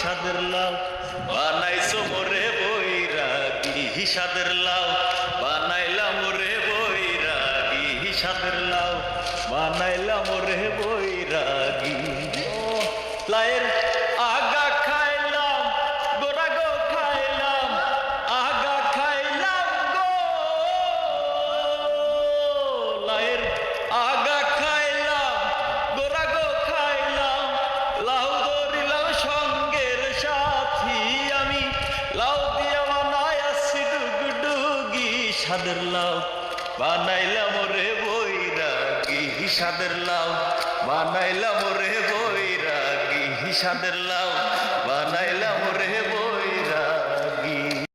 সাদের লাউ, বানাইছো মোরে বৈরাগী সাদের লাউ, বানাইলাম রে বৈরাগী সাদের লাউ, বানাইলাম রে বৈরাগী। লায়ের আগা খাইলাম গোড়া গো খাইলাম, আগা খাইলাম গো। লায়ের আগা সাদের লাউ বানাইলাম রে বৈরাগী হিসাদের লাউ বানাইলাম রে বৈরাগী হিসাদের লাউ।